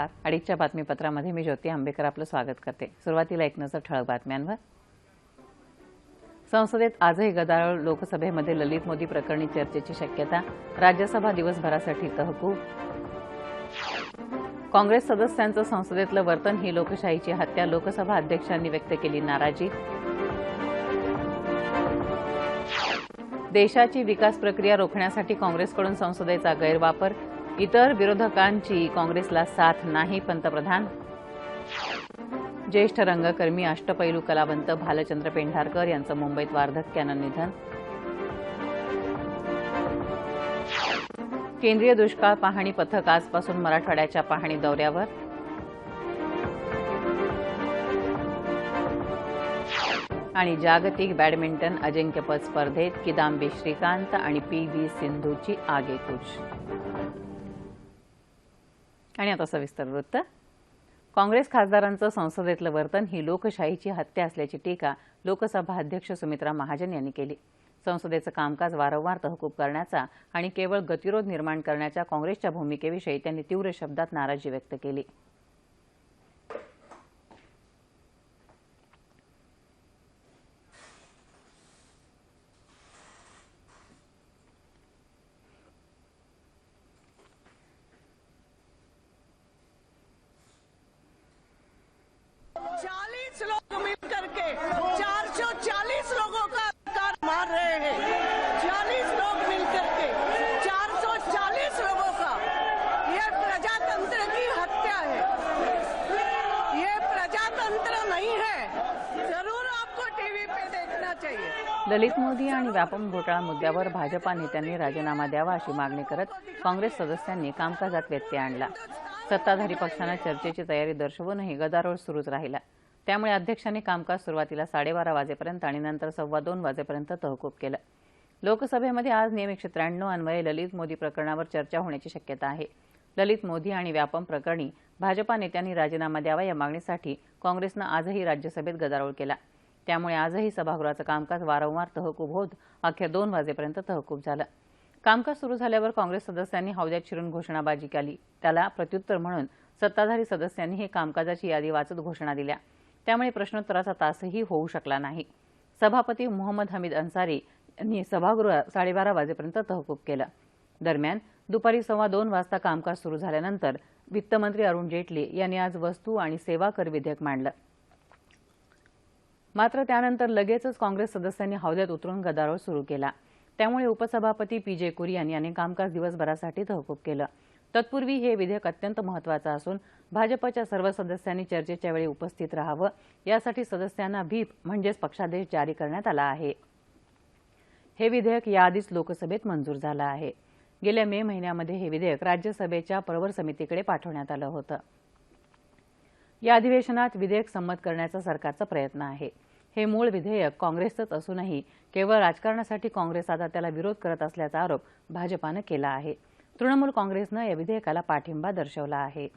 नमस्कार. अडीचच्या बातमीपत्रामध्ये मी ज्योती आंबेकर आपलं स्वागत करते. सुरुवातीला एक नजर ठळक बातम्यांवर. संसदेत आजही गदारोळ लोकसभेमध्ये ललित मोदी प्रकरणी चर्चेची शक्यता राज्यसभा दिवसभरासाठी तहकूब. काँग्रेस सदस्यांचं संसदेतलं वर्तन ही लोकशाहीची हत्या लोकसभा अध्यक्षांनी व्यक्त केली नाराजी. देशाची विकास प्रक्रिया रोखण्यासाठी काँग्रेसकडून संसदेचा गैरवापर इतर विरोधकांची काँग्रेसला साथ नाही पंतप्रधान. ज्येष्ठ रंगकर्मी अष्टपैलू कलावंत भालचंद्र पेंढारकर यांचं मुंबईत वार्धक्यानं निधन. केंद्रीय दुष्काळ पाहणी पथक आजपासून मराठवाड्याच्या पाहणी दौऱ्यावर. आणि जागतिक बॅडमिंटन अजिंक्यपद स्पर्धेत किदांबी श्रीकांत आणि पी व्ही सिंधूची आगेकूच. आणि आता सविस्तर वृत्त. काँग्रेस खासदारांचं संसदेतलं वर्तन ही लोकशाहीची हत्या असल्याची टीका लोकसभा अध्यक्ष सुमित्रा महाजन यांनी केली. संसदेचं कामकाज वारंवार तहकूब करण्याचा आणि केवळ गतिरोध निर्माण करण्याच्या काँग्रेसच्या भूमिकेविषयी त्यांनी तीव्र शब्दात नाराजी व्यक्त केली चालीस लोग मिल करके 440 लोगों का कार मार रहे हैं चालीस लोग मिल करके 440 लोगों का ये प्रजातंत्र की हत्या है ये प्रजातंत्र नहीं है जरूर आपको टीवी पे देखना दलित ललित मोदी आणि व्यापम घोटाळा मुद्द्यावर भाजपा नेत्यांनी राजीनामा द्यावा अशी मागणी करत काँग्रेस सदस्यांनी कामकाजात व्यत्यय आणला. सत्ताधारी पक्षानं चर्चेची तयारी दर्शवूनही गदारोळ सुरूच राहिला. त्यामुळे अध्यक्षांनी कामकाज सुरुवातीला साडेबारा वाजेपर्यंत आणि नंतर सव्वा दोन वाजेपर्यंत तहकूब केलं. लोकसभेमध्ये आज नियम एकशे त्र्याण्णव अन्वये ललित मोदी प्रकरणावर चर्चा होण्याची शक्यता आहे. ललित मोदी आणि व्यापम प्रकरणी भाजपा नेत्यांनी राजीनामा द्यावा या मागणीसाठी काँग्रेसनं आजही राज्यसभेत गदारोळ केला. त्यामुळे आजही सभागृहाचं कामकाज वारंवार तहकूब होत अखेर दोन वाजेपर्यंत तहकूब झालं. कामकाज सुरू झाल्यावर काँग्रेस सदस्यांनी हौद्यात शिरून घोषणाबाजी केली. त्याला प्रत्युत्तर म्हणून सत्ताधारी सदस्यांनी हे कामकाजाची यादी वाचत घोषणा दिल्या. त्यामुळे प्रश्नोत्तराचा तासही होऊ शकला नाही. सभापती मोहम्मद हमीद अन्सारी यांनी सभागृह साडेबारा वाजेपर्यंत तहकूब केलं. दरम्यान दुपारी सव्वा दोन वाजता कामकाज सुरू झाल्यानंतर वित्तमंत्री अरुण जेटली यांनी आज वस्तू आणि सेवा कर विधेयक मांडलं. मात्र त्यानंतर लगेचच काँग्रेस सदस्यांनी हौद्यात उतरून गदारोळ सुरू केला. त्यामुळे उपसभापती पी जे कुरियन यांनी कामकाज दिवसभरासाठी तहकूब केलं. तत्पूर्वी हे विधेयक अत्यंत महत्वाचं असून भाजपच्या सर्व सदस्यांनी चर्चेच्या वेळी उपस्थित राहावं यासाठी सदस्यांना व्हीप म्हणजेच पक्षादेश जारी करण्यात आला आहे. हे विधेयक याआधीच लोकसभेत मंजूर झालं आहे. गेल्या मे महिन्यामध्ये हे विधेयक राज्यसभेच्या प्रवर समितीकडे पाठवण्यात आलं होतं. या अधिवेशनात विधेयक संमत करण्याचा सरकारचा प्रयत्न आहे. हे मूळ विधेयक काँग्रेसचंच असूनही केवळ राजकारणासाठी काँग्रेस आता त्याला विरोध करत असल्याचा आरोप भाजपानं केला आहे. तृणमूल काँग्रेसनं या विधेयकाला पाठिंबा दर्शवला आहे.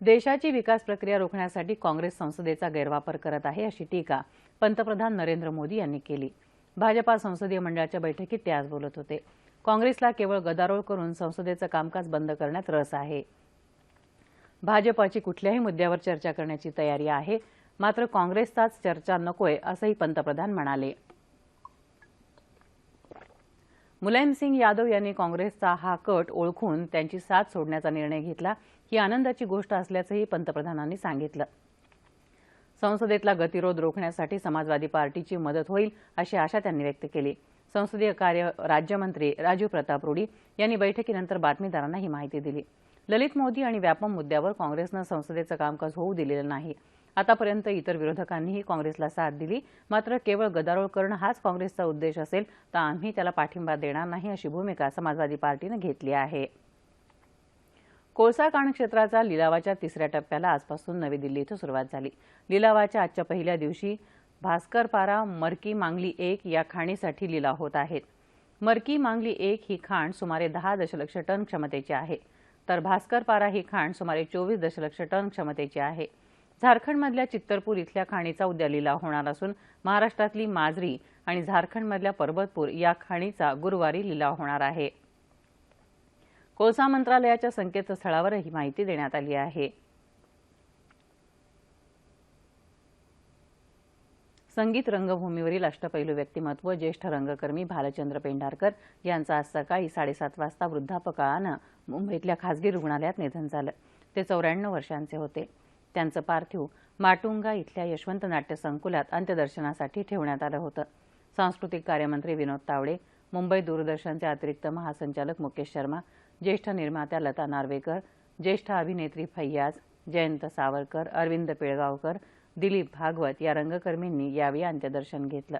देशाची विकास प्रक्रिया रोखण्यासाठी काँग्रेस संसदेचा गैरवापर करत आहे अशी टीका पंतप्रधान नरेंद्र मोदी यांनी केली. भाजपा संसदीय मंडळाच्या बैठकीत ते आज बोलत होते. काँग्रेसला केवळ गदारोळ करून संसदेचं कामकाज बंद करण्यात रस आहे. भाजपाची कुठल्याही मुद्द्यावर चर्चा करण्याची तयारी आहे. मात्र काँग्रेसचाच चर्चा नकोय असंही पंतप्रधान म्हणाले. मुलायमसिंग यादव यांनी काँग्रेसचा हा कट ओळखून त्यांची साथ सोडण्याचा निर्णय घेतला. ही आनंदाची गोष्ट असल्याचंही पंतप्रधानांनी सांगितलं. संसदेतला गतिरोध रोखण्यासाठी समाजवादी पार्टीची मदत होईल अशी आशा त्यांनी व्यक्त केली. संसदीय कार्य राज्यमंत्री राजीव प्रताप रुडी यांनी बैठकीनंतर बातमीदारांना ही माहिती दिली. ललित मोदी आणि व्यापम मुद्द्यावर काँग्रेसनं संसदेचं कामकाज होऊ दिलेलं नाही. आतापर्यंत इतर विरोधकांनीही काँग्रेसला साथ दिली. मात्र केवळ गदारोळ करणं हाच काँग्रेसचा उद्देश असेल तर आम्ही त्याला पाठिंबा देणार नाही अशी भूमिका समाजवादी पार्टीनं घेतली आहे. कोळसा खाण क्षेत्राचा लिलावाच्या तिसऱ्या टप्प्याला आजपासून नवी दिल्ली इथं सुरुवात झाली. लिलावाच्या आजच्या पहिल्या दिवशी भास्करपारा मरकी मांगली एक या खाणीसाठी लिलाव होत आहेत. मरकी मांगली एक ही खाण सुमारे दहा दशलक्ष टन क्षमतेची आहे. तर भास्करपारा ही खाण सुमारे चोवीस दशलक्ष टन क्षमतेची आहे. झारखंडमधल्या चित्तरपूर इथल्या खाणीचा उद्या लिलाव होणार असून महाराष्ट्रातली माजरी आणि झारखंडमधल्या पर्वतपूर या खाणीचा गुरुवारी लिलाव होणार आहे. कोळसा मंत्रालयाच्या संकेतस्थळावर ही माहिती देण्यात आली आहे. संगीत रंगभूमीवरील अष्टपैलू व्यक्तिमत्व ज्येष्ठ रंगकर्मी भालचंद्र पेंढारकर यांचा आज सकाळी साडेसात वाजता वृद्धापकाळानं मुंबईतल्या खासगी रुग्णालयात निधन झालं. ते चौऱ्याण्णव वर्षांचे होते. त्यांचं पार्थिव माटुंगा इथल्या यशवंत नाट्य संकुलात अंत्यदर्शनासाठी ठेवण्यात आलं होतं. सांस्कृतिक कार्यमंत्री विनोद तावडे मुंबई दूरदर्शनचे अतिरिक्त महासंचालक मुकेश शर्मा ज्येष्ठ निर्मात्या लता नार्वेकर ज्येष्ठ अभिनेत्री फैयाज जयंत सावरकर अरविंद पिळगावकर दिलीप भागवत या रंगकर्मींनी यावेळी अंत्यदर्शन घेतलं.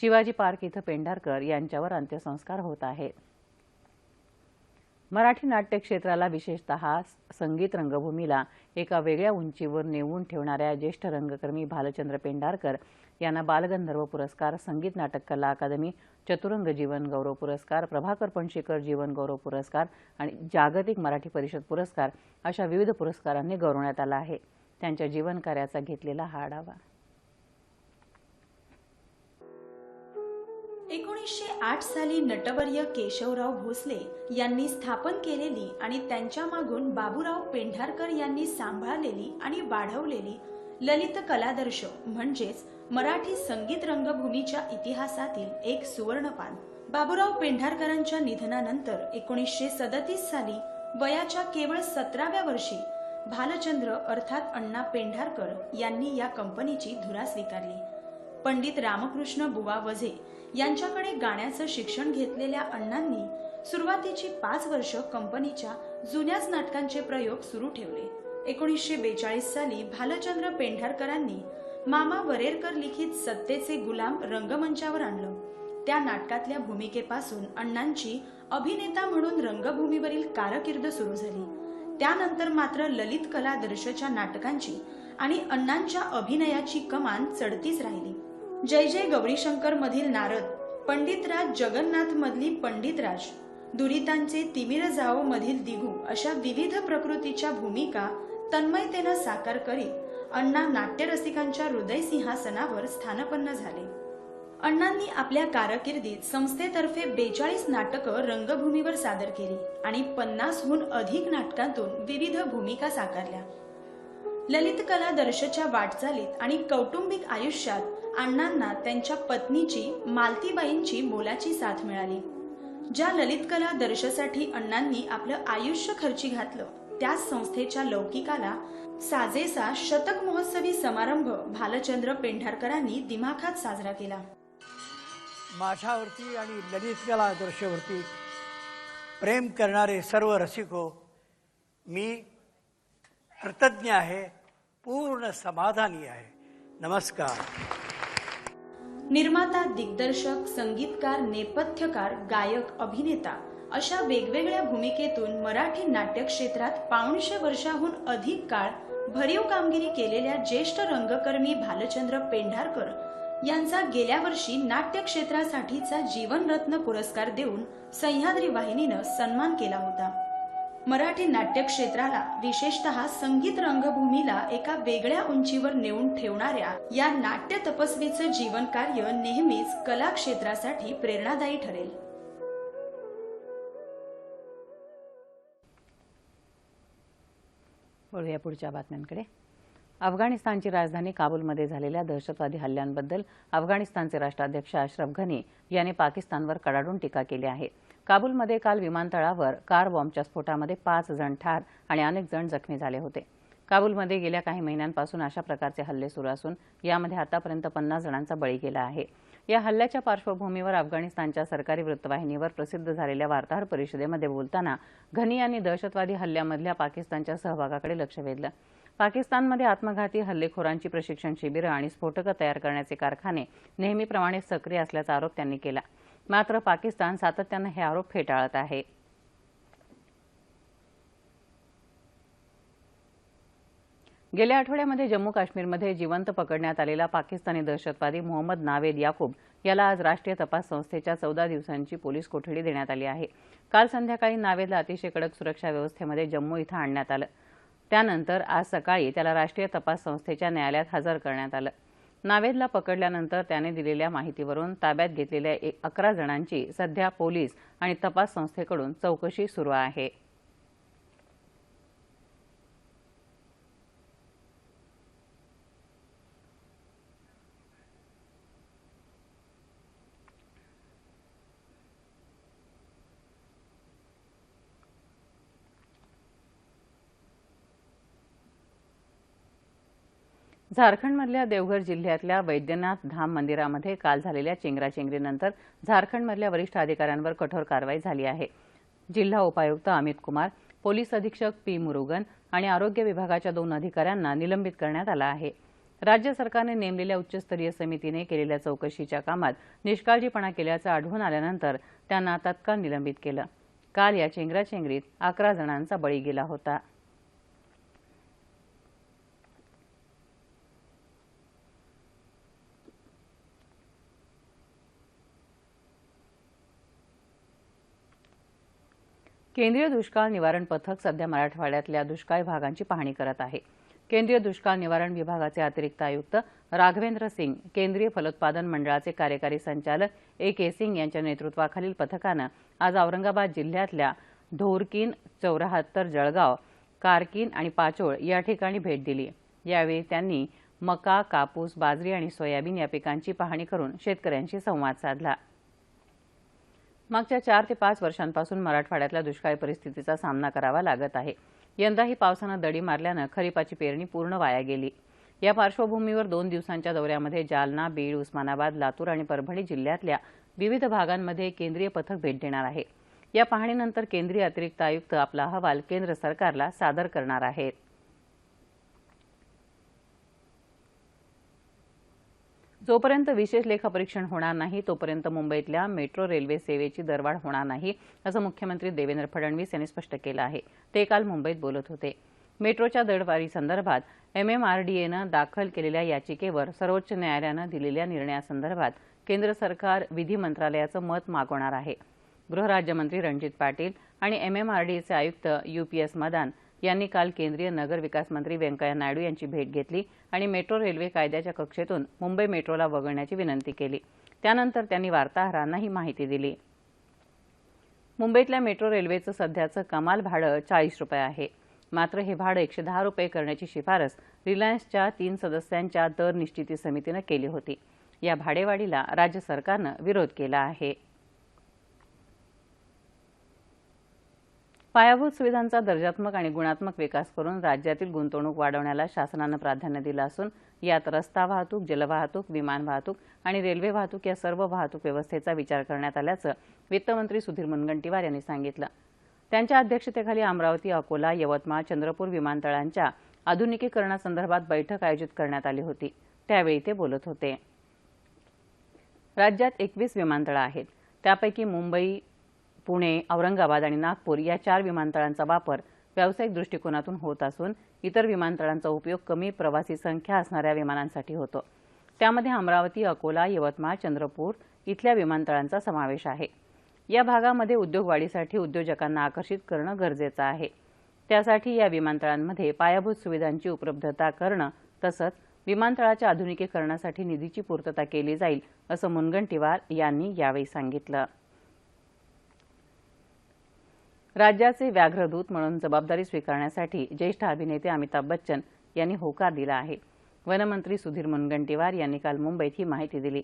शिवाजी पार्क इथं पेंढारकर यांच्यावर अंत्यसंस्कार होत आहेत. मराठी नाट्य क्षेत्राला विशेषतः संगीत रंगभूमीला एका वेगळ्या उंचीवर नेऊन ठेवणाऱ्या ज्येष्ठ रंगकर्मी भालचंद्र पेंढारकर यांना बालगंधर्व पुरस्कार संगीत नाटक कला अकादमी चतुरंग जीवन गौरव पुरस्कार प्रभाकर पणशीकर जीवन गौरव पुरस्कार आणि जागतिक मराठी परिषद पुरस्कार अशा विविध पुरस्कारांनी गौरवण्यात आला आहे. त्यांच्या जीवनकार्याचा घेतलेला हा आढावा. एकोणीसशे आठ साली नटवर्य केशवराव भोसले यांनी स्थापन केलेली आणि त्यांच्या मागून बाबूराव पेंढारकर यांनी सांभाळलेली आणि वाढवलेली ललित कलादर्श म्हणजेच मराठी संगीत रंगभूमीच्या इतिहासातील एक सुवर्णपान. बाबूराव पेंढारकरांच्या निधनानंतर एकोणीसशे सदतीस साली वयाच्या केवळ सतराव्या वर्षी भालचंद्र अर्थात अण्णा पेंढारकर यांनी या कंपनीची धुरा स्वीकारली. पंडित रामकृष्ण बुवा वझे यांच्याकडे गाण्याचं शिक्षण घेतलेल्या अण्णांनी सुरुवातीची पाच वर्ष कंपनीच्या जुन्याच नाटकांचे प्रयोग सुरू ठेवले. एकोणीसशे बेचाळीस साली भालचंद्र पेंढारकरांनी मामा वरेरकर लिखित सत्तेचे गुलाम रंगमंचावर आणलं. त्या नाटकातल्या भूमिकेपासून अण्णांची अभिनेता म्हणून रंगभूमीवरील कारकीर्द सुरू झाली. त्यानंतर मात्र ललित कला दर्शच्या नाटकांची आणि अण्णांच्या अभिनयाची कमान चढतीच राहिली. जय जय गौरीशंकर मधील नारद पंडितराज जगन्नाथ मधली पंडितराज दुरितांचे तिमिर जाओ मधील दिघू अशा विविध प्रकृतीच्या भूमिका तन्मयतेनं साकार करीत अण्णा नाट्यरसिकांच्या हृदय सिंहासनावर स्थानपन्न झाले. अण्णांनी आपल्या कारकिर्दीत संस्थेतर्फे बेचाळीस नाटकं रंगभूमीवर सादर केली आणि पन्नासहून अधिक नाटकांतून विविध भूमिका साकारल्या. ललित कला दर्शच्या वाटचालीत आणि कौटुंबिक आयुष्यात अण्णांना त्यांच्या पत्नीची मालतीबाईंची मोलाची साथ मिळाली. ज्या ललित कला दर्शसाठी अण्णांनी आपलं आयुष्य खर्ची घातलं त्याच संस्थेच्या लौकिकाला साजेसा शतक महोत्सवी समारंभ भालचंद्र पेंढारकरांनी दिमाखात साजरा केला. माझ्यावरती आणि ललित कला प्रेम करणारे सर्व रसिको मी कृतज्ञ आहे पूर्ण समाधानी आहे. नमस्कार. निर्माता दिग्दर्शक संगीतकार नेपथ्यकार गायक अभिनेता अशा वेगवेगळ्या भूमिकेतून मराठी नाट्य क्षेत्रात पाऊणशे वर्षाहून अधिक काळ भरीव कामगिरी केलेल्या ज्येष्ठ रंगकर्मी भालचंद्र पेंढारकर यांचा गेल्या वर्षी नाट्य क्षेत्रासाठीचा जीवनरत्न पुरस्कार देऊन सह्याद्री वाहिनीनं सन्मान केला होता. मराठी नाट्य क्षेत्राला विशेषतः संगीत रंगभूमीला एका वेगळ्या उंचीवर नेऊन ठेवणाऱ्या या नाट्य तपस्वीचं जीवन कार्य नेहमीच कला क्षेत्रासाठी प्रेरणादायी ठरेल. वळूया पुढच्या बातम्यांकडे. अफगाणिस्तानची राजधानी काबूलमध्ये झालेल्या दहशतवादी हल्ल्यांबद्दल अफगाणिस्तानचे राष्ट्राध्यक्ष अशरफ घनी यांनी पाकिस्तानवर कडाडून टीका केली आहे. काबूलमध्ये काल विमानतळावर कार बॉम्बच्या स्फोटामध्ये पाच जण ठार आणि अनेक जण जखमी झाले होते. काबूलमध्ये गेल्या काही महिन्यांपासून अशा प्रकारचे हल्ले सुरू असून यामध्ये आतापर्यंत पन्नास जणांचा बळी गेला आहे. या हल्ल्याच्या पार्श्वभूमीवर अफगाणिस्तानच्या सरकारी वृत्तवाहिनीवर प्रसिद्ध झालेल्या वार्ताहर परिषदेमध्ये बोलताना घनी यांनी दहशतवादी हल्ल्यामधल्या पाकिस्तानच्या सहभागाकडे लक्ष वेधलं. पाकिस्तानमध्ये आत्मघाती हल्लेखोरांची प्रशिक्षण शिबिरं आणि स्फोटकं तयार करण्याचे कारखाने नेहमीप्रमाणे सक्रिय असल्याचा आरोप त्यांनी केला. मात्र पाकिस्तान सातत्यानं हे आरोप फेटाळत आहे. गेल्या आठवड्यामध्ये जम्मू काश्मीरमध्ये जिवंत पकडण्यात आलेला पाकिस्तानी दहशतवादी मोहम्मद नावेद याकूब याला आज राष्ट्रीय तपास संस्थेच्या चौदा दिवसांची पोलीस कोठडी देण्यात आली आहे. काल संध्याकाळी नावेदला अतिशय कडक सुरक्षा व्यवस्थेमध्ये जम्मू इथं आणण्यात आलं. त्यानंतर आज सकाळी त्याला राष्ट्रीय तपास संस्थेच्या न्यायालयात हजर करण्यात आलं. नावेदला पकडल्यानंतर त्याने दिलेल्या माहितीवरून ताब्यात घेतलेल्या एक अकरा जणांची सध्या पोलीस आणि तपास संस्थेकडून चौकशी सुरू आहे. झारखंडमधल्या देवघर जिल्ह्यातल्या वैद्यनाथ धाम मंदिरामध्ये काल झालेल्या चेंगराचेंगरीनंतर झारखंडमधल्या वरिष्ठ अधिकाऱ्यांवर कठोर कारवाई झाली आहे. जिल्हा उपायुक्त अमित कुमार पोलीस अधीक्षक पी मुरुगन आणि आरोग्य विभागाच्या दोन अधिकाऱ्यांना निलंबित करण्यात आलं आहे. राज्य सरकारने नेमलेल्या उच्चस्तरीय समितीने केलेल्या चौकशीच्या कामात निष्काळजीपणा केल्याचं आढळून आल्यानंतर त्यांना तत्काळ निलंबित केलं. काल या चेंगराचेंगरीत अकरा जणांचा बळी गेला होता. केंद्रीय दुष्काळ निवारण पथक सध्या मराठवाड्यातल्या दुष्काळी भागांची पाहणी करत आहे. केंद्रीय दुष्काळ निवारण विभागाचे अतिरिक्त आयुक्त राघवेंद्र सिंग केंद्रीय फलोत्पादन मंडळाचे कार्यकारी संचालक ए के सिंग यांच्या नेतृत्वाखालील पथकानं आज औरंगाबाद जिल्ह्यातल्या ढोरकीन चौऱ्याहत्तर जळगाव कारकीन आणि पाचोळ या ठिकाणी भेट दिली. यावेळी त्यांनी मका कापूस बाजरी आणि सोयाबीन या पिकांची पाहणी करून शेतकऱ्यांशी संवाद साधला. मागच्या चार ते पाच वर्षांपासून मराठवाड्यातल्या दुष्काळी परिस्थितीचा सामना करावा लागत आहे. यंदाही पावसानं दडी मारल्यानं खरीपाची पेरणी पूर्ण वाया गेली. या पार्श्वभूमीवर दोन दिवसांच्या दौऱ्यामध्ये जालना बीड उस्मानाबाद लातूर आणि परभणी जिल्ह्यातल्या विविध भागांमध्ये केंद्रीय पथक भेट देणार आहे. या पाहणीनंतर केंद्रीय अतिरिक्त आयुक्त आपला अहवाल केंद्र सरकारला सादर करणार आहेत. जोपर्यंत विशेष लेखापरीक्षण होणार नाही तोपर्यंत मुंबईतल्या मेट्रो रेल्वे सेवेची दरवाढ होणार नाही असं मुख्यमंत्री देवेंद्र फडणवीस यांनी स्पष्ट केलं आहे. ते काल मुंबईत बोलत होते. मेट्रोच्या दरवाढीसंदर्भात एमएमआरडीएनं दाखल केलेल्या याचिकेवर सर्वोच्च न्यायालयानं दिलेल्या निर्णयासंदर्भात केंद्र सरकार विधी मंत्रालयाचं मत मागवणार आहे. गृहराज्यमंत्री रणजित पाटील आणि एमएमआरडीएचे आयुक्त यूपीएस मदान यांनी काल केंद्रीय नगर विकास मंत्री व्यंकय्या नायडू यांची भेट घेतली आणि मेट्रो रेल्वे कायद्याच्या कक्षेतून मुंबई मेट्रोला वगळण्याची विनंती केली. त्यानंतर त्यांनी वार्ताहरांना ही माहिती दिली. मुंबईतल्या मेट्रो रेल्वेचं सध्याचं कमाल भाडं चाळीस रुपये आहे. मात्र हे भाडं एकशे दहा रुपये करण्याची शिफारस रिलायन्सच्या तीन सदस्यांच्या दर निश्चिती समितीनं केली होती. या भाडेवाढीला राज्य सरकारनं विरोध केला आहे. पायाभूत सुविधांचा दर्जात्मक आणि गुणात्मक विकास करून राज्यातील गुंतवणूक वाढवण्याला शासनानं प्राधान्य दिलं असून यात रस्ता वाहतूक जलवाहतूक विमान वाहतूक आणि रेल्वे वाहतूक या सर्व वाहतूक व्यवस्थेचा विचार करण्यात आल्याचं वित्तमंत्री सुधीर मुनगंटीवार यांनी सांगितलं. त्यांच्या अध्यक्षतेखाली अमरावती अकोला यवतमाळ चंद्रपूर विमानतळांच्या आधुनिकीकरणासंदर्भात बैठक आयोजित करण्यात आली होती. त्यावेळी ते बोलत होते. राज्यात एकवीस विमानतळं आहेत. त्यापैकी मुंबई पुणे औरंगाबाद आणि नागपूर या चार विमानतळांचा वापर व्यावसायिक दृष्टिकोनातून होत असून इतर विमानतळांचा उपयोग कमी प्रवासी संख्या असणाऱ्या विमानांसाठी होतो. त्यामध्ये अमरावती अकोला यवतमाळ चंद्रपूर इथल्या विमानतळांचा समावेश आहे. या भागामध्ये उद्योगवाढीसाठी उद्योजकांना आकर्षित करणं गरजेचं आहे. त्यासाठी या विमानतळांमध्ये पायाभूत सुविधांची उपलब्धता करणं तसंच विमानतळाच्या आधुनिकीकरणासाठी निधीची पूर्तता केली जाईल असं मुनगंटीवार यांनी यावेळी सांगितलं. राज्याचे व्याघ्रदूत म्हणून जबाबदारी स्वीकारण्यासाठी ज्येष्ठ अभिनेते अमिताभ बच्चन यांनी होकार दिला आहे. वनमंत्री सुधीर मुनगंटीवार यांनी काल मुंबईत ही माहिती दिली.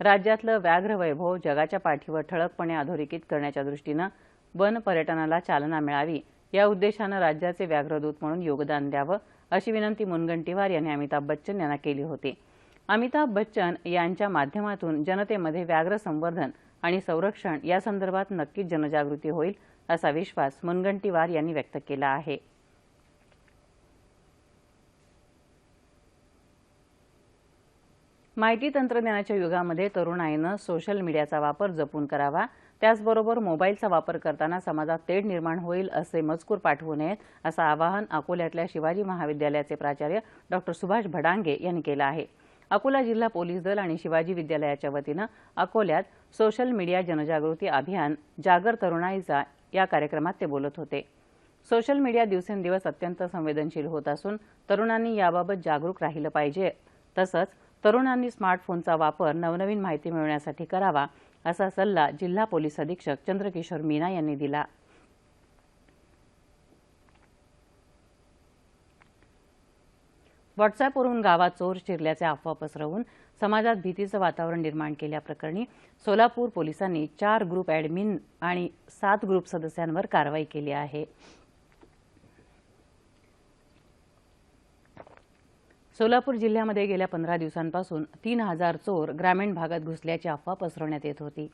राज्यातलं व्याघ्र वैभव जगाच्या पाठीवर ठळकपणे अधोरेखित करण्याच्या दृष्टीनं वन पर्यटनाला चालना मिळावी या उद्देशानं राज्याचे व्याघ्रदूत म्हणून योगदान द्यावं अशी विनंती मुनगंटीवार यांनी अमिताभ बच्चन यांना केली होती. अमिताभ बच्चन यांच्या माध्यमातून जनतेमध्ये व्याघ्र संवर्धन आणि संरक्षण या संदर्भात नक्कीच जनजागृती होईल असा विश्वास मुनगंटीवार यांनी व्यक्त केला आहे. माहिती तंत्रज्ञानाच्या युगामध्ये तरुणाईनं सोशल मीडियाचा वापर जपून करावा त्याचबरोबर मोबाईलचा वापर करताना समाजात तेढ निर्माण होईल असे मजकूर पाठवू नयेत असं आवाहन अकोल्यातल्या शिवाजी महाविद्यालयाचे प्राचार्य डॉक्टर सुभाष भडांगे यांनी केलं आहे. अकोला जिल्हा पोलीस दल आणि शिवाजी विद्यालयाच्या वतीनं अकोल्यात सोशल मीडिया जनजागृती अभियान जागर तरुणाईचा या कार्यक्रमात ते बोलत होते. सोशल मीडिया दिवसेंदिवस अत्यंत संवेदनशील होत असून तरुणांनी याबाबत जागरूक राहिलं पाहिजे. तसंच तरुणांनी स्मार्टफोनचा वापर नवनवीन माहिती मिळवण्यासाठी करावा असा सल्ला जिल्हा पोलीस अधीक्षक चंद्रकिशोर मीना यांनी दिला. व्हॉट्सअपवरून गावात चोर शिरल्याचे अफवा पसरवून समाजात भीतीचं वातावरण निर्माण केल्याप्रकरणी सोलापूर पोलिसांनी चार ग्रुप ॲडमिन आणि सात ग्रुप सदस्यांवर कारवाई केली आहे. सोलापूर जिल्ह्यामध्ये गेल्या पंधरा दिवसांपासून तीन हजार चोर ग्रामीण भागात घुसल्याची अफवा पसरवण्यात येत होती.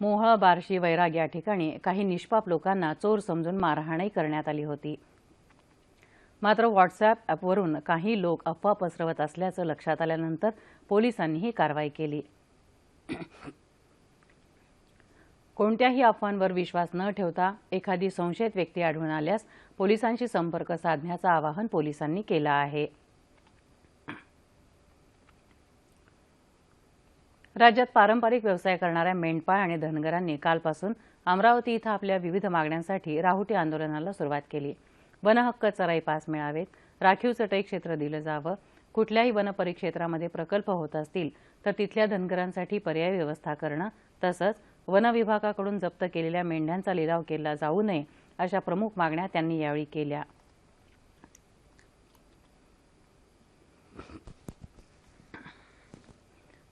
मोहळ बार्शी वैराग या ठिकाणी काही निष्पाप लोकांना चोर समजून मारहाणही करण्यात आली होती. मात्र व्हॉट्सअप ॲपवरून काही लोक अफवा पसरवत असल्याचं लक्षात आल्यानंतर पोलिसांनी ही कारवाई केली. कोणत्याही अफवांवर विश्वास न ठेवता एखादी संशयित व्यक्ती आढळून आल्यास पोलिसांशी संपर्क साधण्याचं आवाहन पोलिसांनी केलं आहे. राज्यात पारंपरिक व्यवसाय करणाऱ्या मेंढपाळ आणि धनगरांनी कालपासून अमरावती इथं आपल्या विविध मागण्यांसाठी राहुटी आंदोलनाला सुरुवात केली. वनहक्क चराई पास मिळावेत. राखीव चटई क्षेत्र दिलं जावं. कुठल्याही वनपरिक्षेत्रामध्ये प्रकल्प होत असतील तर तिथल्या धनगरांसाठी पर्यायी व्यवस्था करणं तसंच वन विभागाकडून जप्त केलेल्या मेंढ्यांचा लिलाव केला जाऊ नये अशा प्रमुख मागण्या त्यांनी यावेळी केल्या.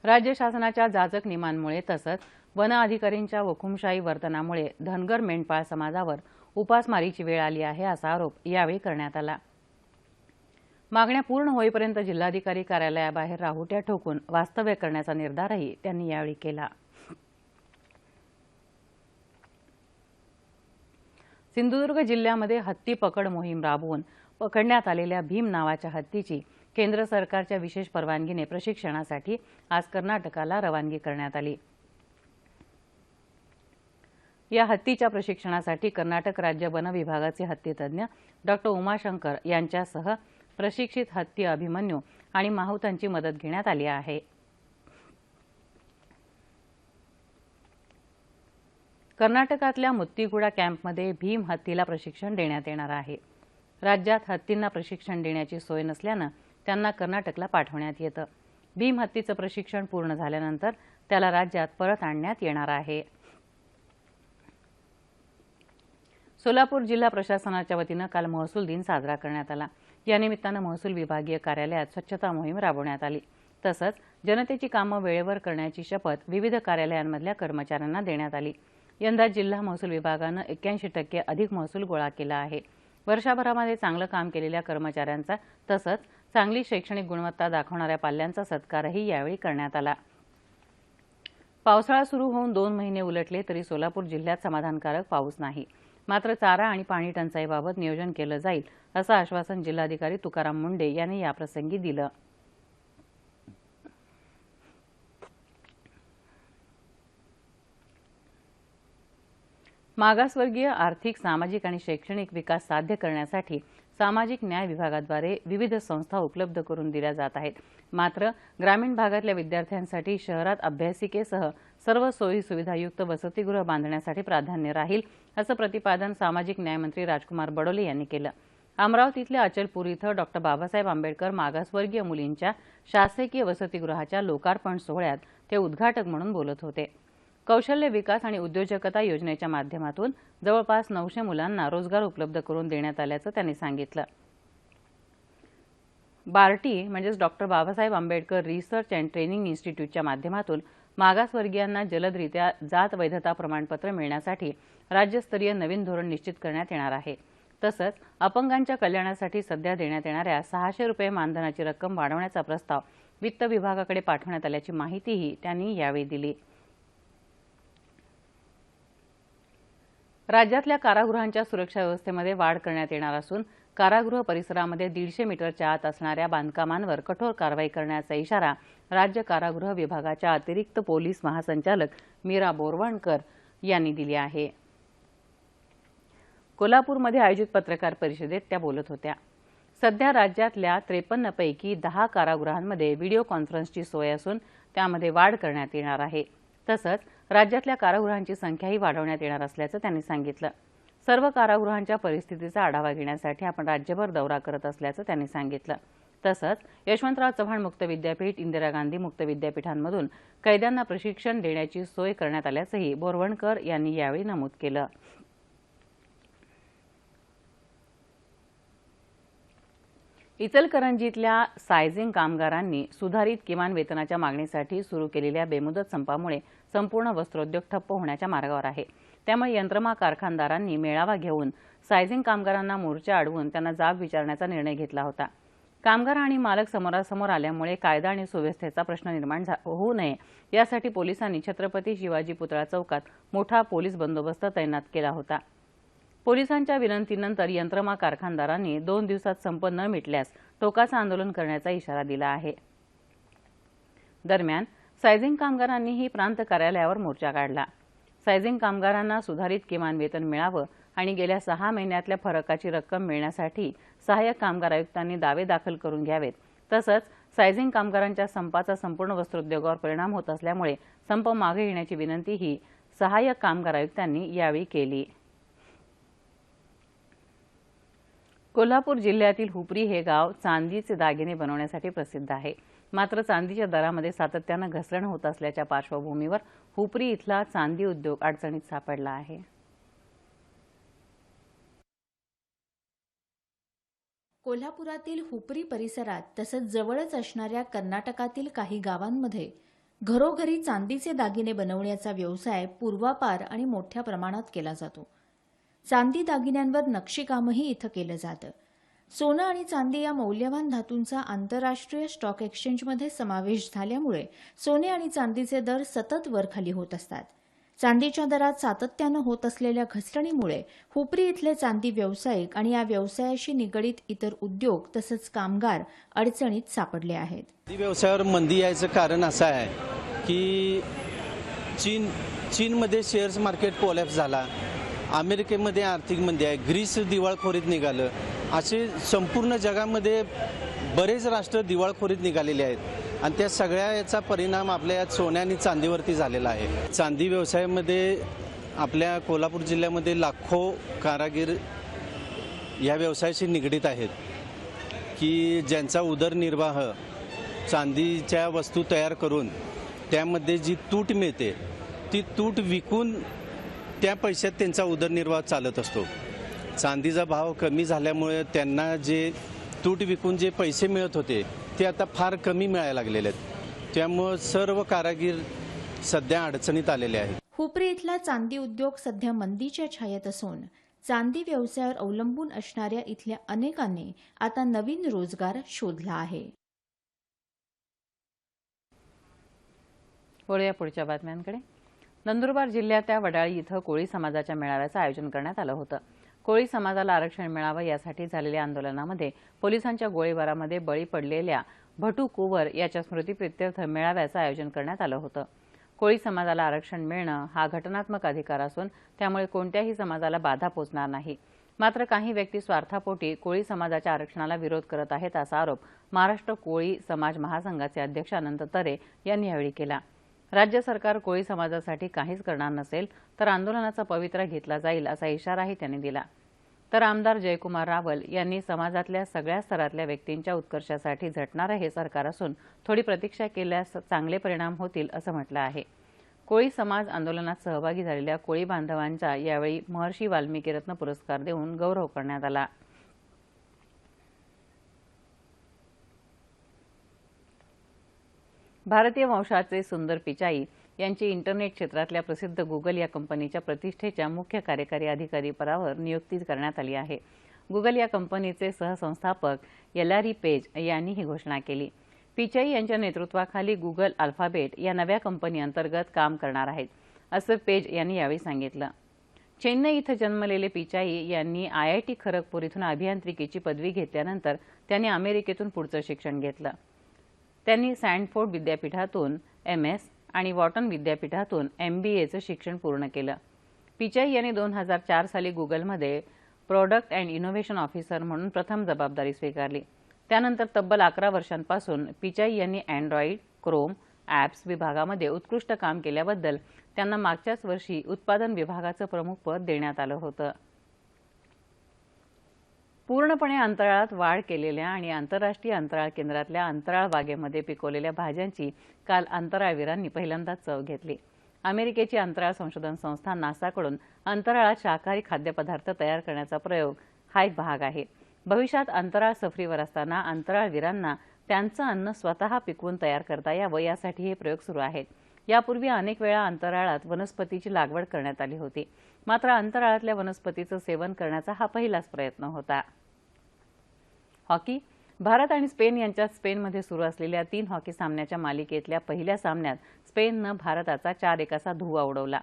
राज्य शासनाच्या जाजक नियमांमुळे तसंच वन अधिकारींच्या वखुमशाही वर्तनामुळे धनगर मेंढपाळ समाजावर उपासमारीची वेळ आली आहे असा आरोप यावेळी करण्यात आला. मागण्या पूर्ण होईपर्यंत जिल्हाधिकारी कार्यालयाबाहेर राहुट्या ठोकून वास्तव्य करण्याचा निर्धारही त्यांनी यावेळी केला. सिंधुदुर्ग जिल्ह्यामध्ये हत्ती पकड मोहीम राबवून पकडण्यात आलेल्या भीम नावाच्या हत्तीची केंद्र सरकारच्या विशेष परवानगीने प्रशिक्षणासाठी आज कर्नाटकाला रवानगी करण्यात आली. या हत्तीच्या प्रशिक्षणासाठी कर्नाटक राज्य वन विभागाचे हत्तीतज्ञ डॉक्टर उमाशंकर यांच्यासह प्रशिक्षित हत्ती अभिमन्यू आणि माहुतांची मदत घेण्यात आली आहे. कर्नाटकातल्या मुत्तीगुडा कॅम्पमध्ये भीम हत्तीला प्रशिक्षण देण्यात येणार आहे. राज्यात हत्तींना प्रशिक्षण देण्याची सोय नसल्यानं त्यांना कर्नाटकला पाठवण्यात येतं. भीम हत्तीचं प्रशिक्षण पूर्ण झाल्यानंतर त्याला राज्यात परत आणण्यात येणार आहे. सोलापूर जिल्हा प्रशासनाच्या वतीनं काल महसूल दिन साजरा करण्यात आला. या निमित्तानं महसूल विभागीय कार्यालयात स्वच्छता मोहीम राबवण्यात आली. तसंच जनतेची कामं वेळेवर करण्याची शपथ विविध कार्यालयांमधल्या कर्मचाऱ्यांना देण्यात आली. यंदा जिल्हा महसूल विभागानं एक्क्याऐंशी टक्के अधिक महसूल गोळा केला आहे. वर्षभरामध्ये चांगलं काम केलेल्या कर्मचाऱ्यांचा तसंच चांगली शैक्षणिक गुणवत्ता दाखवणाऱ्या पाल्यांचा सत्कारही यावेळी करण्यात आला. पावसाळा सुरू होऊन दोन महिने उलटले तरी सोलापूर जिल्ह्यात समाधानकारक पाऊस नाही. मात्र चारा आणि पाणी टंचाईबाबत नियोजन केलं जाईल असं आश्वासन जिल्हाधिकारी तुकाराम मुंडे यांनी याप्रसंगी दिलं. मागासवर्गीय आर्थिक सामाजिक आणि शैक्षणिक विकास साध्य करण्यासाठी सामाजिक न्याय विभागाद्वारे विविध संस्था उपलब्ध करून दिल्या जात आहेत. मात्र ग्रामीण भागातल्या विद्यार्थ्यांसाठी शहरात अभ्यासिकेसह सर्व सोयी सुविधायुक्त वसतिगृह बांधण्यासाठी प्राधान्य राहील असं प्रतिपादन सामाजिक न्यायमंत्री राजकुमार बडोले यांनी केलं. अमरावतीतल्या अचलपूर इथं डॉक्टर बाबासाहेब आंबेडकर मागासवर्गीय मुलींच्या शासकीय वसतिगृहाच्या लोकार्पण सोहळ्यात ते उद्घाटक म्हणून बोलत होते. कौशल्य विकास आणि उद्योजकता योजनेच्या माध्यमातून जवळपास नऊशे मुलांना रोजगार उपलब्ध करून देण्यात आल्याचं त्यांनी सांगितलं. बार्टी म्हणजेच doctor Babasaheb Ambedkar research and training इन्स्टिट्यूटच्या माध्यमातून मागासवर्गीयांना जलदरित्या जात वैधता प्रमाणपत्र मिळण्यासाठी राज्यस्तरीय नवीन धोरण निश्चित करण्यात येणार आहे. तसंच अपंगांच्या कल्याणासाठी सध्या देण्यात येणाऱ्या सहाशे रुपये मानधनाची रक्कम वाढवण्याचा प्रस्ताव वित्त विभागाकडे पाठवण्यात आल्याची माहितीही त्यांनी यावेळी दिली. राज्यातल्या कारागृहांच्या सुरक्षा व्यवस्थेमध्ये वाढ करण्यात येणार असून कारागृह परिसरामध्ये दीडशे मीटरच्या आत असणाऱ्या बांधकामांवर कठोर कारवाई करण्याचा इशारा राज्य कारागृह विभागाच्या अतिरिक्त पोलीस महासंचालक मीरा बोरवणकर यांनी दिली आहे. कोल्हापूरमध्ये आयोजित पत्रकार परिषदेत त्या बोलत होत्या. सध्या राज्यातल्या त्रेपन्नपैकी दहा कारागृहांमध्ये व्हिडिओ कॉन्फरन्सची सोय असून त्यामध्ये वाढ करण्यात येणार आहे. तसंच राज्यातल्या कारागृहांची संख्याही वाढवण्यात येणार असल्याचं त्यांनी सांगितलं. सर्व कारागृहांच्या परिस्थितीचा आढावा घेण्यासाठी आपण राज्यभर दौरा करत असल्याचं त्यांनी सांगितलं. तसंच यशवंतराव चव्हाण मुक्त विद्यापीठ इंदिरा गांधी मुक्त विद्यापीठांमधून कैद्यांना प्रशिक्षण देण्याची सोय करण्यात आल्याचंही बोरवणकर यांनी यावेळी नमूद केलं. इचलकरंजीतल्या सायझिंग कामगारांनी सुधारित किमान वेतनाच्या मागणीसाठी सुरू केलेल्या बेमुदत संपामुळे संपूर्ण वस्त्रोद्योग ठप्प होण्याच्या मार्गावर आहे. त्यामुळे यंत्रमा कारखानदारांनी मेळावा घेऊन सायझिंग कामगारांना मोर्चा अडवून त्यांना जाब विचारण्याचा निर्णय घेतला होता. कामगार आणि मालक समोरासमोर आल्यामुळे कायदा आणि सुव्यवस्थेचा प्रश्न निर्माण झा- होऊ नये यासाठी पोलिसांनी छत्रपती शिवाजी पुतळा चौकात मोठा पोलीस बंदोबस्त तैनात केला होता. पोलिसांच्या विनंतीनंतर यंत्रमा कारखानदारांनी दोन दिवसात संप न मिटल्यास टोकाचं आंदोलन करण्याचा इशारा दिला आहे. दरम्यान सायझिंग कामगारांनीही प्रांत कार्यालयावर मोर्चा काढला. सायझिंग कामगारांना सुधारित किमान वेतन मिळावं आणि गेल्या सहा महिन्यातल्या फरकाची रक्कम मिळण्यासाठी सहाय्यक कामगार आयुक्तांनी दावे दाखल करून घ्यावेत. तसंच सायझिंग कामगारांच्या संपाचा संपूर्ण वस्त्रोद्योगावर परिणाम होत असल्यामुळे संप मागे घेण्याची विनंतीही सहाय्यक कामगार आयुक्तांनी यावेळी केली. कोल्हापूर जिल्ह्यातील हुपरी हे गाव चांदीचे दागिने बनवण्यासाठी प्रसिद्ध आहे. मात्र चांदीच्या दरामध्ये सातत्यानं घसरण होत असल्याच्या पार्श्वभूमीवर हुपरी इथला चांदी उद्योग अडचणीत सापडला आहे. कोल्हापुरातील हुपरी परिसरात तसंच जवळच असणाऱ्या कर्नाटकातील काही गावांमध्ये घरोघरी चांदीचे दागिने बनवण्याचा व्यवसाय पूर्वापार आणि मोठ्या प्रमाणात केला जातो. चांदी दागिन्यांवर नक्षीकामही इथं केलं जातं. सोनं आणि चांदी या मौल्यवान धातूंचा आंतरराष्ट्रीय स्टॉक एक्सचेंजमध्ये समावेश झाल्यामुळे सोने आणि चांदीचे दर सतत वरखाली होत असतात. चांदीच्या दरात सातत्यानं होत असलेल्या घसरणीमुळे हुपरी इथले चांदी व्यावसायिक आणि या व्यवसायाशी निगडीत इतर उद्योग तसंच कामगार अडचणीत सापडले आहेत. चांदी व्यवसायावर मंदी यायचं कारण असं आहे की चीन चीनमध्ये शेअर्स मार्केट कोलॅप्स झाला. अमेरिकेमध्ये आर्थिक मंदी आहे ग्रीस दिवाळखोरीत निघालं. असे संपूर्ण जगामध्ये बरेच राष्ट्र दिवाळखोरीत निघालेले आहेत. आणि त्या सगळ्या याचा परिणाम आपल्या यात सोन्या आणि चांदीवरती झालेला आहे. चांदी व्यवसायामध्ये आपल्या कोल्हापूर जिल्ह्यामध्ये लाखो कारागीर या व्यवसायाशी निगडीत आहेत. की ज्यांचा उदरनिर्वाह चांदीच्या वस्तू तयार करून त्यामध्ये जी तूट मिळते ती तूट विकून त्या पैशात त्यांचा उदरनिर्वाह चालत असतो. चांदीचा भाव कमी झाल्यामुळे त्यांना जे तूट विकून जे पैसे मिळत होते ते आता फार कमी मिळायला लागलेले आहेत. त्यामुळं सर्व कारागीर सध्या अडचणीत आलेले आहेत. हुपरी इथला चांदी उद्योग सध्या मंदीच्या छायेत असून चांदी व्यवसायावर अवलंबून असणाऱ्या इथल्या अनेकांनी आता नवीन रोजगार शोधला आहे. वळूया पुढच्या बातम्यांकडे. नंदुरबार जिल्ह्यातल्या वडाळी इथं कोळी समाजाच्या मेळाव्याचं आयोजन करण्यात आलं होतं. कोळी समाजाला आरक्षण मिळावं यासाठी झालेल्या आंदोलनामध्ये पोलिसांच्या गोळीबारामध्ये बळी पडलेल्या भटू कुवर याच्या स्मृतीप्रित्यर्थ मेळाव्याचं आयोजन करण्यात आलं होतं. कोळी समाजाला आरक्षण मिळणं हा घटनात्मक अधिकार असून त्यामुळे कोणत्याही समाजाला बाधा पोचणार नाही. मात्र काही व्यक्ती स्वार्थापोटी कोळी समाजाच्या आरक्षणाला विरोध करत आहेत असा आरोप महाराष्ट्र कोळी समाज महासंघाचे अध्यक्ष अनंत तरे यांनी यावेळी केला. राज्य सरकार कोळी समाजासाठी काहीच करणार नसेल तर आंदोलनाचा पवित्रा घेतला जाईल असा इशाराही त्यांनी दिला. तर आमदार जयकुमार रावल यांनी समाजातल्या सगळ्या स्तरातल्या व्यक्तींच्या उत्कर्षासाठी झटणारं हे सरकार असून थोडी प्रतीक्षा केल्यास चांगले परिणाम होतील असं म्हटलं आहे. कोळी समाज आंदोलनात सहभागी झालेल्या कोळी बांधवांचा यावेळी महर्षी वाल्मिकी रत्न पुरस्कार देऊन गौरव करण्यात आला. भारतीय वंशाचे सुंदर पिचाई यांची इंटरनेट क्षेत्रातल्या प्रसिद्ध गुगल या कंपनीच्या प्रतिष्ठेच्या मुख्य कार्यकारी अधिकारी पदावर नियुक्ती करण्यात आली आहे. गुगल या कंपनीचे सहसंस्थापक यलारी पेज यांनी ही घोषणा केली. पिचाई यांच्या नेतृत्वाखाली गुगल अल्फाबेट या नव्या कंपनीअंतर्गत काम करणार आहेत असं पेज यांनी यावेळी सांगितलं. चेन्नई इथं जन्मलेले पिचाई यांनी आय आय टी खरगपूर इथून अभियांत्रिकीची पदवी घेतल्यानंतर त्यांनी अमेरिकेतून पुढचं शिक्षण घेतलं. त्यांनी सँडफोर्ड विद्यापीठातून एम एस आणि वॉटन विद्यापीठातून एम बी एचं शिक्षण पूर्ण केलं. पिचाई यांनी दोन हजार चार साली गुगलमध्ये प्रोडक्ट अँड इनोव्हेशन ऑफिसर म्हणून प्रथम जबाबदारी स्वीकारली. त्यानंतर तब्बल अकरा वर्षांपासून पिचाई यांनी अँड्रॉइड क्रोम ॲप्स विभागामध्ये उत्कृष्ट काम केल्याबद्दल त्यांना मागच्याच वर्षी उत्पादन विभागाचं प्रमुख पद देण्यात आलं होतं. पूर्णपणे अंतराळात वाढ केलेल्या आणि आंतरराष्ट्रीय अंतराळ केंद्रातल्या अंतराळ बागेमध्ये पिकवलेल्या भाज्यांची काल अंतराळवीरांनी पहिल्यांदाच चव घेतली. अमेरिकेची अंतराळ संशोधन संस्था नासाकडून अंतराळात शाकाहारी खाद्यपदार्थ तयार करण्याचा प्रयोग हा एक भाग आहे. भविष्यात अंतराळ सफरीवर असताना अंतराळवीरांना त्यांचं अन्न स्वतः पिकवून तयार करता यावं यासाठी हे प्रयोग सुरू आहेत. यापूर्वी अनेक वेळा अंतराळात वनस्पतीची लागवड करण्यात आली होती. मात्र अंतराळातल्या वनस्पतीचं सेवन करण्याचा हा पहिलाच प्रयत्न होता. हॉकी. भारत आणि स्पेन यांच्यात स्पेनमध्ये सुरू असलेल्या तीन हॉकी सामन्याच्या मालिकेतल्या पहिल्या सामन्यात स्पेननं भारताचा चार एकाचा धुवा उडवला.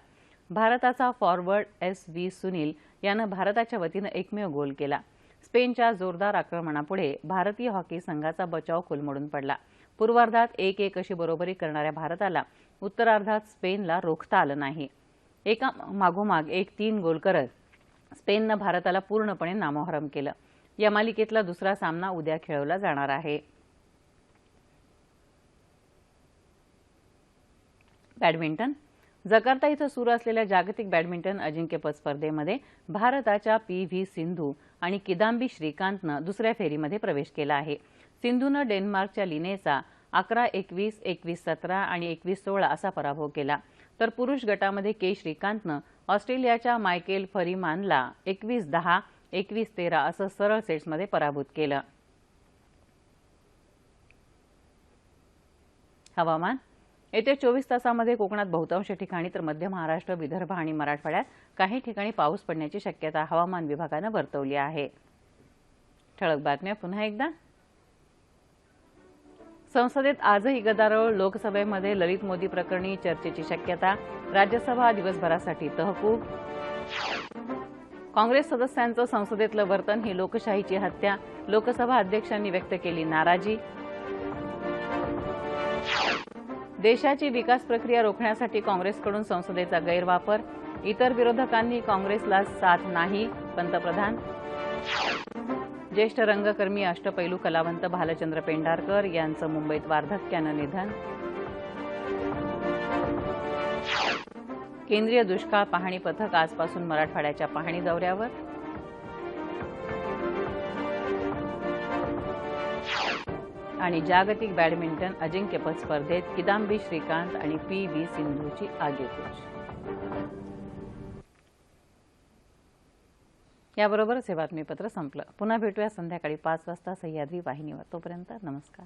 भारताचा फॉरवर्ड एस व्ही सुनील यानं भारताच्या वतीनं एकमेव गोल केला. स्पेनच्या जोरदार आक्रमणापुढे भारतीय हॉकी संघाचा बचाव कोलमडून पडला. पूर्वार्धात एक एक अशी बरोबरी करणाऱ्या भारताला उत्तरार्धात स्पेनला रोखता आलं नाही. एका मागोमाग एक तीन गोल करत स्पेननं भारताला पूर्णपणे नामोहरम केलं. या मालिकेतला दुसरा सामना उद्या खेळवला जाणार आहे. बॅडमिंटन. जकार्ता इथं सुरू असलेल्या जागतिक बॅडमिंटन अजिंक्यपद स्पर्धेमध्ये भारताच्या पी व्ही सिंधू आणि किदांबी श्रीकांतनं दुसऱ्या फेरीमध्ये प्रवेश केला आहे. सिंधूनं डेन्मार्कच्या लिनेचा अकरा एकवीस एकवीस सतरा आणि एकवीस सोळा असा पराभव केला. तर पुरुष गटामध्ये के श्रीकांतनं ऑस्ट्रेलियाच्या मायकेल फरीमानला एकवीस दहा एकवीस तेरा असं सरळ सेट्समध्ये पराभूत केलं. हवामान. येत्या चोवीस तासामध्ये कोकणात बहुतांश ठिकाणी तर मध्य महाराष्ट्र विदर्भ आणि मराठवाड्यात काही ठिकाणी पाऊस पडण्याची शक्यता हवामान विभागानं वर्तवली आहे. ठळक बातम्या पुन्हा एकदा. संसदेत आजही गदारोळ लोकसभेमध्ये ललित मोदी प्रकरणी चर्चेची शक्यता राज्यसभा दिवसभरासाठी तहकूब काँग्रेस सदस्यांचं संसदेतलं वर्तन ही लोकशाहीची हत्या. लोकसभा अध्यक्षांनी व्यक्त केली नाराजी. देशाची विकास प्रक्रिया रोखण्यासाठी काँग्रेसकडून संसदेचा गैरवापर. इतर विरोधकांनी काँग्रेसला साथ नाही पंतप्रधान. ज्येष्ठ रंगकर्मी अष्टपैलू कलावंत भालचंद्र पेंढारकर यांचं मुंबईत वार्धक्यानं निधन. केंद्रीय दुष्काळ पाहणी पथक आजपासून मराठवाड्याच्या पाहणी दौऱ्यावर. आणि जागतिक बॅडमिंटन अजिंक्यपद स्पर्धेत किदांबी श्रीकांत आणि पी व्ही सिंधूची आगेकूच. याबरोबरच हे बातमीपत्र संपलं. पुन्हा भेटूया संध्याकाळी पाच वाजता सह्याद्री वाहिनीवर. तोपर्यंत नमस्कार.